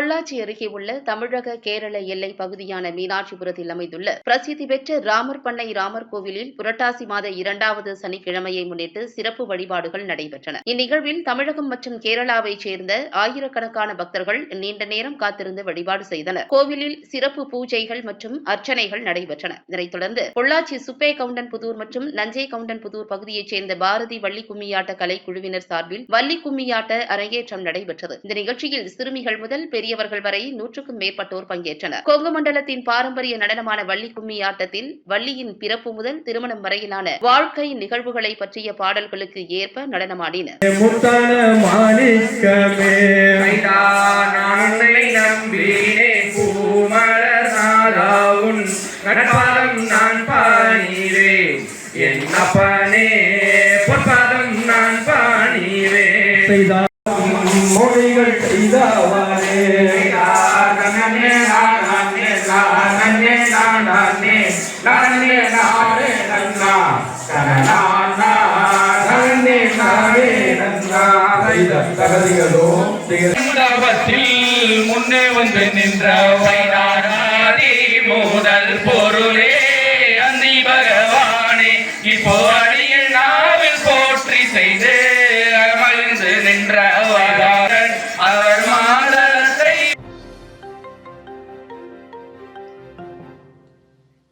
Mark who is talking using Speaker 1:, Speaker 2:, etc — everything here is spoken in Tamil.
Speaker 1: பொள்ளாச்சி அருகே உள்ள தமிழக கேரள எல்லை பகுதியான மீனாட்சிபுரத்தில் அமைந்துள்ள பிரசித்தி பெற்ற ராமர் பண்ணை ராமர் கோவிலில் புரட்டாசி மாத இரண்டாவது சனிக்கிழமையை முன்னிட்டு சிறப்பு வழிபாடுகள் நடைபெற்றன. இந்நிகழ்வில் தமிழகம் மற்றும் கேரளாவைச் சேர்ந்த ஆயிரக்கணக்கான பக்தர்கள் நீண்ட நேரம் காத்திருந்து வழிபாடு செய்தனர். கோவிலில் சிறப்பு பூஜைகள் மற்றும் அர்ச்சனைகள் நடைபெற்றன. இதனைத் தொடர்ந்து பொள்ளாச்சி சுப்பே கவுண்டன் புதூர் மற்றும் நஞ்சை கவுண்டன் புதூர் பகுதியைச் சேர்ந்த பாரதி வள்ளி கும்மியாட்ட கலை குழுவினர் சார்பில் வள்ளி கும்மியாட்ட அரங்கேற்றம் நடைபெற்றது. இந்த நிகழ்ச்சியில் சிறுமிகள் முதல் பெரிய பெரியவர்கள் வரை நூற்றுக்கும் மேற்பட்டோர் பங்கேற்றனர். கொங்கு மண்டலத்தின் பாரம்பரிய நடனமான வள்ளி கும்மி ஆட்டத்தில் வள்ளியின் பிறப்பு முதல் திருமணம் வரையிலான வாழ்க்கை நிகழ்வுகளை பற்றிய பாடல்களுக்கு ஏற்ப நடனமாடினர்.
Speaker 2: நட்பாதம் நான் என் அப்பனே பொற்பாதம் நான் பாணிவே
Speaker 3: செய்தான் நன்னே நாரே
Speaker 2: நன்னா தனநான்னா தன்னே நாரே நன்னா தகதிகளோம் திகழ்ந்தாபத்தில் முன்னே வந்து நின்ற வைராணாதி முதல் பொருளே அந்தி பகவானே
Speaker 3: இப்போ அடியில் நாவில்
Speaker 4: போற்றி செய்து அமர்ந்து நின்ற